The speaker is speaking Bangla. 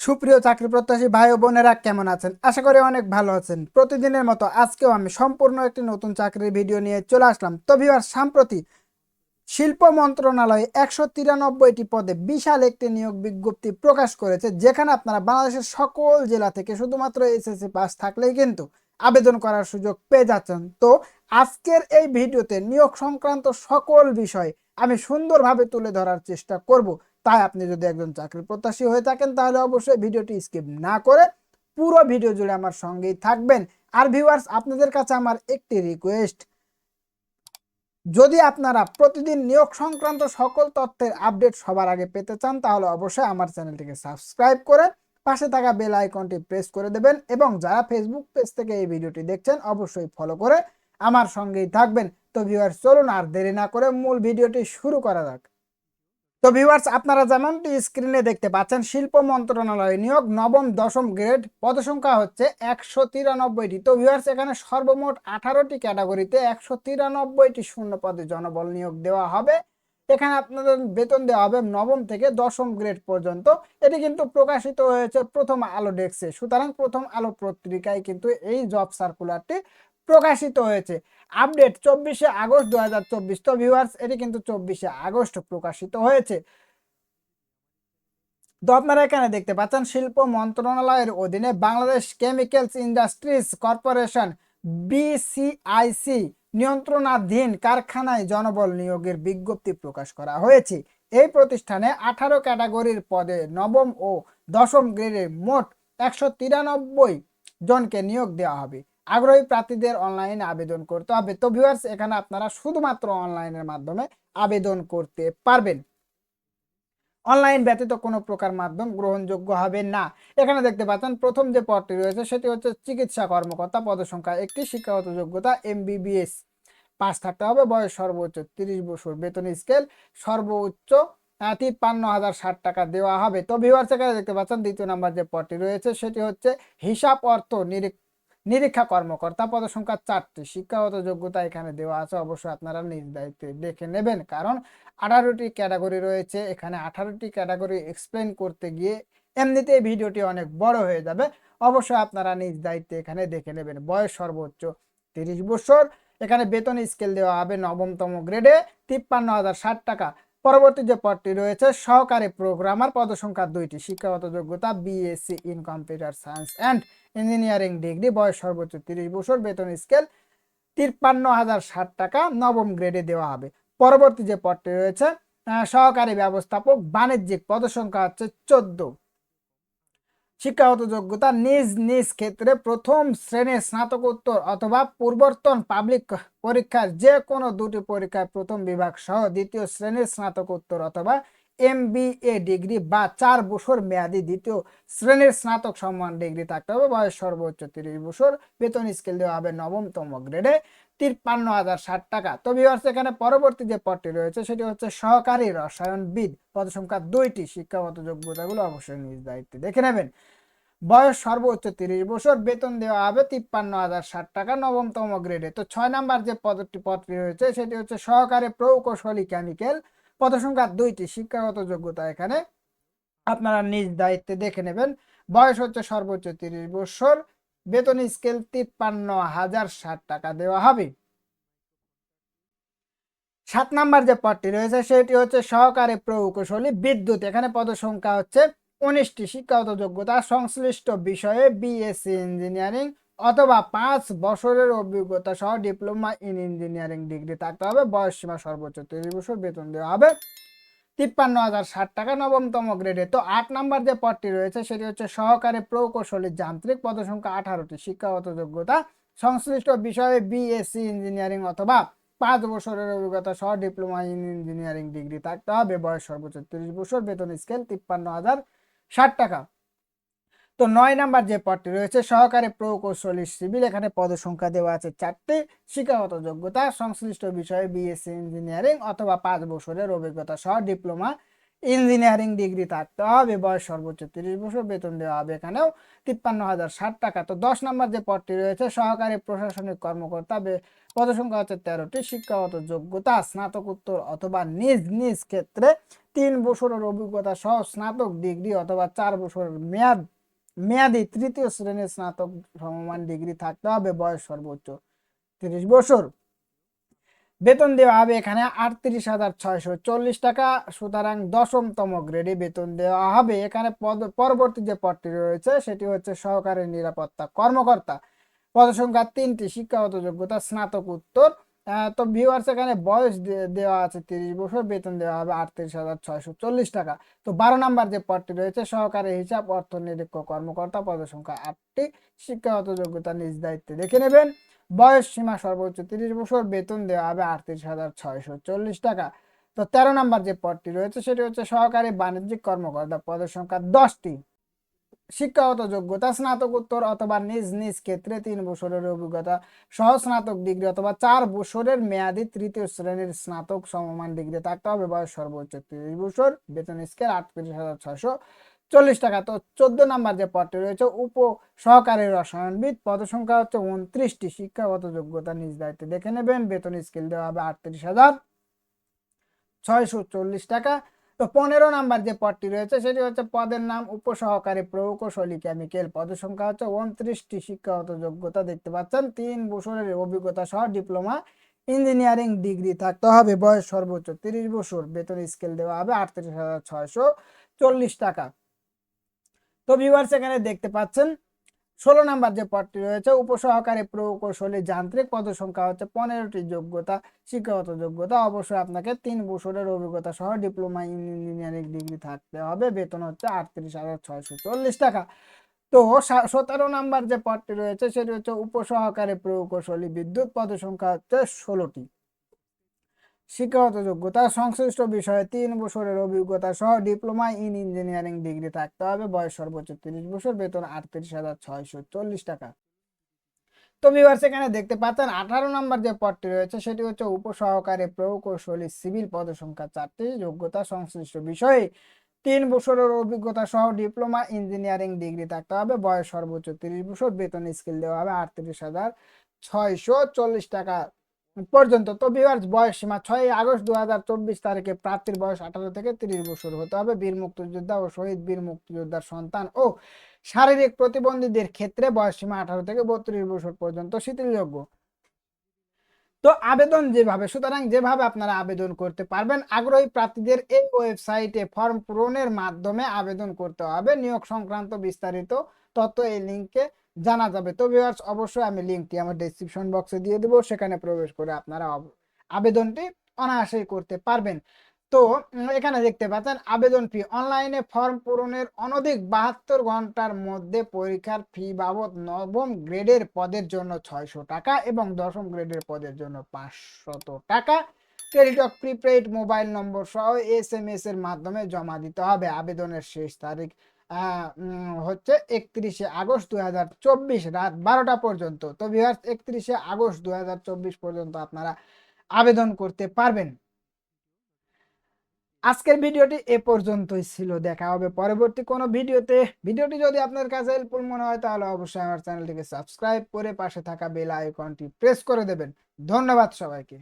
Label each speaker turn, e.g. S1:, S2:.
S1: সুপ্রিয় চাকরি প্রত্যাশী ভাই ও বোনেরা কেমন আছেন? আশা করি অনেক ভালো আছেন। প্রতিদিনের মতো আজকেও আমি সম্পূর্ণ একটি নতুন চাকরির ভিডিও নিয়ে চলে আসলাম। তো ভিউয়ার সাম্প্রতি শিল্প মন্ত্রণালয় একশো তিরানব্বইটি পদে বিশাল একটি নিয়োগ বিজ্ঞপ্তি প্রকাশ করেছে, যেখানে আপনারা বাংলাদেশের সকল জেলা থেকে শুধুমাত্র এসএসসি পাস থাকলেই কিন্তু আবেদন করার সুযোগ পেয়ে যাচ্ছেন। তো আজকের এই ভিডিওতে নিয়োগ সংক্রান্ত সকল বিষয় আমি সুন্দরভাবে তুলে ধরার চেষ্টা করব। তাই আপনি যদি একজন চাকরি প্রত্যাশী হয়ে থাকেন, তাহলে অবশ্যই ভিডিওটি স্কিপ না করে পুরো ভিডিও জুড়ে আমার সঙ্গেই থাকবেন। আর ভিউয়ার্স আপনাদের কাছে আমার একটি রিকোয়েস্ট যদি আপনারা প্রতিদিন নিয়োগ সংক্রান্ত সকল তথ্যের আপডেট সবার আগে পেতে চান, তাহলে অবশ্যই আমার চ্যানেলটিকে সাবস্ক্রাইব করে পাশে থাকা বেল আইকনটি প্রেস করে দেবেন এবং যারা ফেসবুক পেজ থেকে এই ভিডিওটি দেখছেন, অবশ্যই ফলো করে আমার সঙ্গেই থাকবেন। তো ভিউয়ার্স চলুন আর দেরি না করে মূল ভিডিওটি শুরু করা যাক। তো ভিউয়ার্স আপনারা যেমনটি স্ক্রিনে দেখতে পাচ্ছেন, শিল্প মন্ত্রণালয় নিয়োগ নবম, দশম গ্রেড পদসংখ্যা হচ্ছে একশো তিরানব্বইটি। তো ভিউয়ার্স এখানে সর্বমোট আঠারোটি ক্যাটাগরিতে একশো তিরানব্বইটি শূন্য পদে জনবল নিয়োগ দেওয়া হবে। এখানে আপনাদের বেতন দেওয়া হবে নবম থেকে দশম গ্রেড পর্যন্ত। এটি কিন্তু প্রকাশিত হয়েছে প্রথম আলো ডেস্কে সুতরাং প্রথম আলো পত্রিকায় কিন্তু এই জব সার্কুলারটি প্রকাশিত হয়েছে। আপডেট চব্বিশে আগস্ট দু হাজার চব্বিশ। তো ভিউয়ার্স এটি কিন্তু চব্বিশে আগস্ট প্রকাশিত হয়েছে। তো আপনারা এখানে দেখতে পাচ্ছেন, শিল্প মন্ত্রণালয়ের অধীনে Bangladesh chemicals industries corporation BCIC নিয়ন্ত্রণাধীন কারখানায় জনবল নিয়োগের বিজ্ঞপ্তি প্রকাশ করা হয়েছে। এই প্রতিষ্ঠানে আঠারো ক্যাটাগরির পদে নবম ও দশম গ্রেডের মোট একশো তিরানব্বই জনকে নিয়োগ দেওয়া হবে। আগ্রহী প্রার্থীদের অনলাইনে আবেদন করতে হবে। তো ভিউয়ার্স এখানে আপনারা শুধুমাত্র অনলাইনের মাধ্যমে আবেদন করতে পারবেন। অনলাইন ব্যতীত কোনো প্রকার মাধ্যম গ্রহণযোগ্য হবে না। এখানে দেখতে পাচ্ছেন, প্রথম যে পদটি রয়েছে, সেটি হচ্ছে চিকিৎসা কর্মকর্তা পদসংখ্যা। একটি শিক্ষাগত যোগ্যতা এমবিবিএস পাস থাকতে হবে, বয়স সর্বোচ্চ তিরিশ বছর। বেতন স্কেল সর্বোচ্চ তিপ্পান্ন হাজার ষাট টাকা দেওয়া হবে। তো ভিউয়ার্স এখানে দেখতে পাচ্ছেন, দ্বিতীয় নাম্বার যে পদটি রয়েছে, সেটি হচ্ছে হিসাব অর্থ নিরীক্ষ নিরীক্ষা কর্মকর্তা পদসংখ্যা চারটি। শিক্ষাগত যোগ্যতা এখানে দেওয়া আছে, অবশ্যই আপনারা নিজ দায়িত্বে দেখে নেবেন। কারণ আঠারোটি ক্যাটাগরি রয়েছে, এখানে আঠারোটি ক্যাটাগরি এক্সপ্লেন করতে গিয়ে এমনিতে ভিডিওটি অনেক বড় হয়ে যাবে। অবশ্যই আপনারা নিজ দায়িত্বে এখানে দেখে নেবেন। বয়স সর্বোচ্চ তিরিশ বছর, এখানে বেতন স্কেল দেওয়া হবে নবমতম গ্রেডে তিপ্পান্ন হাজার ষাট টাকা। পরবর্তী যে পদটি রয়েছে, সহকারী প্রোগ্রামার পদসংখ্যা দুইটি। শিক্ষাগত যোগ্যতা BSc in computer science and engineering degree, বয়স সর্বোচ্চ তিরিশ বছর, বেতন স্কেল তিপ্পান্ন হাজার ষাট টাকা, নবম গ্রেডে দেওয়া হবে। পরবর্তী যে পদটি রয়েছে সহকারী ব্যবস্থাপক, বাণিজ্যিক পদসংখ্যা হচ্ছে চোদ্দ। শিক্ষাগত যোগ্যতা নিজ নিজ ক্ষেত্রে প্রথম শ্রেণির স্নাতকোত্তর অথবা পূর্বর্তন পাবলিক পরীক্ষার যে কোনো দুটি পরীক্ষায় প্রথম বিভাগ সহ দ্বিতীয় শ্রেণির স্নাতকোত্তর অথবা এমবিএ ডিগ্রি বা চার বছর মেয়াদি দ্বিতীয় শ্রেণির স্নাতক সম্মান ডিগ্রি থাকতে হবে। বয়স সর্বোচ্চ তিরিশ বছর। বেতন স্কেল দেওয়া হবে নবমতম গ্রেডে তিপ্পান্ন হাজার ষাট টাকা। তো ভিউয়ার্স এখানে পরবর্তী যে পদটি রয়েছে, সেটি হচ্ছে সহকারী রসায়নবিদ। পদসংখ্যা দুইটি। শিক্ষাগত যোগ্যতাগুলো অবশ্যই নিজ দায়িত্বে দেখে নেবেন। বয়স সর্বোচ্চ তিরিশ বছর। বেতন দেওয়া হবে তিপ্পান্ন হাজার ষাট টাকা নবমতম গ্রেডে তো ছয় নাম্বার যে পদটি পদটি রয়েছে, সেটি হচ্ছে সহকারী প্রকৌশলী কেমিক্যাল পদসংখ্যা দুইটি, শিক্ষাগত যোগ্যতা এখানে। আপনারা নিজ দায়িত্বে দেখে নেবেন, বয়স হচ্ছে সর্বোচ্চ তিরিশ বছর, বেতন স্কেল তিপ্পান্ন হাজার ষাট টাকা দেওয়া হবে। সাত নাম্বার যে পদটি রয়েছে, সেটি হচ্ছে সহকারী প্রকৌশলী বিদ্যুৎ। এখানে পদসংখ্যা হচ্ছে উনিশটি, শিক্ষাগত যোগ্যতা সংশ্লিষ্ট বিষয়ে বিএসসি ইঞ্জিনিয়ারিং অথবা পাঁচ বছরের অভিজ্ঞতা সহ ডিপ্লোমা ইন ইঞ্জিনিয়ারিং ডিগ্রি থাকতে হবে। বয়স সীমা সর্বোচ্চ তিরিশ বছর, বেতন দেওয়া হবে। তিপ্পান্ন হাজার ষাট টাকা নবমতম গ্রেডে তো আট নাম্বার যে পদটি রয়েছে, সেটি হচ্ছে সহকারী প্রকৌশলী যান্ত্রিক পদসংখ্যা আঠারোটি। শিক্ষাগত যোগ্যতা, সংশ্লিষ্ট বিষয়ে বিএসসি ইঞ্জিনিয়ারিং অথবা পাঁচ বছরের অভিজ্ঞতা সহ ডিপ্লোমা ইন ইঞ্জিনিয়ারিং ডিগ্রি থাকতে হবে। বয়স সর্বোচ্চ তিরিশ বছর, বেতন স্কেল তিপ্পান্ন হাজার ষাট টাকা। তো নয় নাম্বার যে পদটি রয়েছে, সহকারী প্রকৌশলী সিভিল। এখানে পদসংখ্যা দেওয়া আছে চারটি। শিক্ষাগত যোগ্যতা, সংশ্লিষ্ট বিষয়ে বিএসসি ইঞ্জিনিয়ারিং অথবা পাঁচ বছরের অভিজ্ঞতা সহ ডিপ্লোমা, ইঞ্জিনিয়ারিং ডিগ্রি থাকতে হবে। বয়স সর্বোচ্চ তিরিশ বছর, বেতন দেওয়া হবে এখানেও তিপ্পান্ন হাজার ষাট টাকা। তো দশ নম্বর যে পদটি রয়েছে, সহকারী প্রশাসনিক কর্মকর্তা পদসংখ্যা হচ্ছে তেরোটি। শিক্ষাগত যোগ্যতা, স্নাতকোত্তর অথবা নিজ নিজ ক্ষেত্রে তিন বছরের অভিজ্ঞতা সহ স্নাতক ডিগ্রি অথবা চার বছরের মেয়াদ মেয়াদি তৃতীয় শ্রেণির স্নাতক সমমান ডিগ্রি থাকতে হবে, বয়স সর্বোচ্চ তিরিশ বছর। বেতন দেওয়া হবে এখানে আটত্রিশ হাজার ছয়শো চল্লিশ টাকা, সুতরাং দশমতম গ্রেডে বেতন দেওয়া হবে। এখানে পদ, পরবর্তী যে পদটি রয়েছে, সেটি হচ্ছে সহকারী নিরাপত্তা কর্মকর্তা। পদসংখ্যা তিনটি, শিক্ষাগত যোগ্যতা, স্নাতক উত্তর। তো ভিউয়ার্স এখানে বয়স দেওয়া আছে তিরিশ বছর, বেতন দেওয়া হবে আটত্রিশ হাজার ছয়শো চল্লিশ টাকা। তো বারো নাম্বার যে পদটি রয়েছে, সহকারী হিসাব অর্থনিরীক্ষ কর্মকর্তা, পদসংখ্যা আটটি, শিক্ষাগত যোগ্যতা নিজ দায়িত্বে দেখে নেবেন। বয়স সীমা সর্বোচ্চ তিরিশ বছর, বেতন দেওয়া হবে আটত্রিশ হাজার ছয়শো চল্লিশ টাকা। তো তেরো নাম্বার যে পদটি রয়েছে, সেটি হচ্ছে সহকারী বাণিজ্যিক কর্মকর্তা পদের সংখ্যা দশটি। শিক্ষাগত যোগ্যতা স্নাতকোত্তর অথবা নিজ নিজ ক্ষেত্রে তিন বছরের অভিজ্ঞতা, সহ স্নাতক ডিগ্রি অথবা চার বছরের মেয়াদি তৃতীয় শ্রেণির স্নাতক সমমান ডিগ্রি, থাকতে হবে বয়স সর্বোচ্চ তিরিশ বছর, বেতন স্কেল আটত্রিশ হাজার ছয়শো চল্লিশ টাকা। তো চোদ্দ নাম্বার যে পদটি রয়েছে উপ সহকারী রসায়নবিদ পদসংখ্যা হচ্ছে উনত্রিশটি। শিক্ষাগত যোগ্যতা নিজ দায়িত্বে দেখে নেবেন, বেতন স্কেল দেওয়া হবে আটত্রিশ হাজার ছয়শো চল্লিশ টাকা। তো পনেরো নাম্বার যে পদটি রয়েছে, সেটি হচ্ছে পদের নাম উপসহকারী প্রকৌশলী কেমিক্যাল পদের সংখ্যা হচ্ছে উনত্রিশটি শিক্ষাগত যোগ্যতা, দেখতে পাচ্ছেন। তিন বছরের অভিজ্ঞতা সহ ডিপ্লোমা, ইঞ্জিনিয়ারিং ডিগ্রি থাকতে হবে। বয়স সর্বোচ্চ তিরিশ বছর, বেতন স্কেল দেওয়া হবে আটত্রিশ হাজার ছয়শো চল্লিশ টাকা। তো ভিউয়ার্স এখানে দেখতে পাচ্ছেন ষোলো নাম্বার যে পদটি রয়েছে, উপসহকারী প্রকৌশলী যান্ত্রিক পদ সংখ্যা হচ্ছে পনেরোটি যোগ্যতা, শিক্ষাগত যোগ্যতা। অবশ্যই আপনাকে তিন বছরের অভিজ্ঞতা সহ ডিপ্লোমা ইন ইঞ্জিনিয়ারিং ডিগ্রি থাকতে হবে। বেতন হচ্ছে আটত্রিশ হাজার ছয়শো চল্লিশ টাকা। তো সতেরো নাম্বার যে পদটি রয়েছে, সেটি হচ্ছে উপসহকারী প্রকৌশলী বিদ্যুৎ পদ সংখ্যা হচ্ছে ষোলোটি। শিক্ষাগত যোগ্যতা সংশ্লিষ্ট বিষয়ে তিন বছরের অভিজ্ঞতা সহ ডিপ্লোমা ইন ইঞ্জিনিয়ারিং ডিগ্রি থাকতে হবে। বয়স সর্বোচ্চ তিরিশ বছর, বেতন আটত্রিশ হাজার ছয়শো চল্লিশ টাকা। তো ভিউয়ার্স এখানে দেখতে পাচ্ছেন আঠারো নম্বর যে পদটি রয়েছে, সেটি হচ্ছে উপসহকারী প্রকৌশলী সিভিল পদ সংখ্যা চারটি। যোগ্যতা সংশ্লিষ্ট বিষয়ে তিন বছরের অভিজ্ঞতা সহ ডিপ্লোমা ইঞ্জিনিয়ারিং ডিগ্রি থাকতে হবে। বয়স সর্বোচ্চ তিরিশ বছর, বেতন স্কেল দেওয়া হবে আটত্রিশ হাজার ছয়শো চল্লিশ টাকা। পর্যন্ত। তো ভিউয়ার্স বয়স সীমা ছয় আগস্ট দু হাজার চব্বিশ তারিখে প্রার্থীর বয়স আঠারো থেকে তিরিশ বছর হতে হবে। বীর মুক্তিযোদ্ধা ও শহীদ বীর মুক্তিযোদ্ধার সন্তান ও শারীরিক প্রতিবন্ধীদের ক্ষেত্রে বয়স সীমা আঠারো থেকে বত্রিশ বছর পর্যন্ত শিথিলযোগ্য। তো আবেদন যেভাবে, সুতরাং যেভাবে আপনারা আবেদন করতে পারবেন, আগ্রহী প্রার্থীদের এই ওয়েবসাইটে ফর্ম পূরণের মাধ্যমে আবেদন করতে হবে। নিয়োগ সংক্রান্ত বিস্তারিত তথ্য এই লিঙ্কে জানা যাবে। তো ভিউয়ার্স অবশ্যই আমি লিঙ্কটি আমার ডেসক্রিপশন বক্সে দিয়ে দেবো। সেখানে প্রবেশ করে আপনারা আবেদনটি অনায়াসেই করতে পারবেন। তো এখানে দেখতে পাচ্ছেন, আবেদন ফি অনলাইনে ফর্ম পূরণের অনধিক বাহাত্তর ঘণ্টার মধ্যে পরীক্ষার ফি বাবদ নবম গ্রেডের পদের জন্য ছয়শো টাকা এবং দশম গ্রেডের পদের জন্য পাঁচশত টাকা। টেলিটক প্রিপেইড মোবাইল নম্বর সহ এস এম এস এর মাধ্যমে জমা দিতে হবে। আবেদনের শেষ তারিখ হচ্ছে একত্রিশে আগস্ট দুই হাজার চব্বিশ রাত বারোটা পর্যন্ত। তো ভিউয়ার্স একত্রিশে আগস্ট দুই হাজার চব্বিশ পর্যন্ত আপনারা আবেদন করতে পারবেন। আজকের ভিডিওটি এ পর্যন্তই ছিল। দেখা হবে পরবর্তী কোনো ভিডিওতে। ভিডিওটি যদি আপনার কাছে হেল্পফুল মনে হয়, তাহলে অবশ্যই আমার চ্যানেলটিকে সাবস্ক্রাইব করে পাশে থাকা বেল আইকনটি প্রেস করে দেবেন। ধন্যবাদ সবাইকে।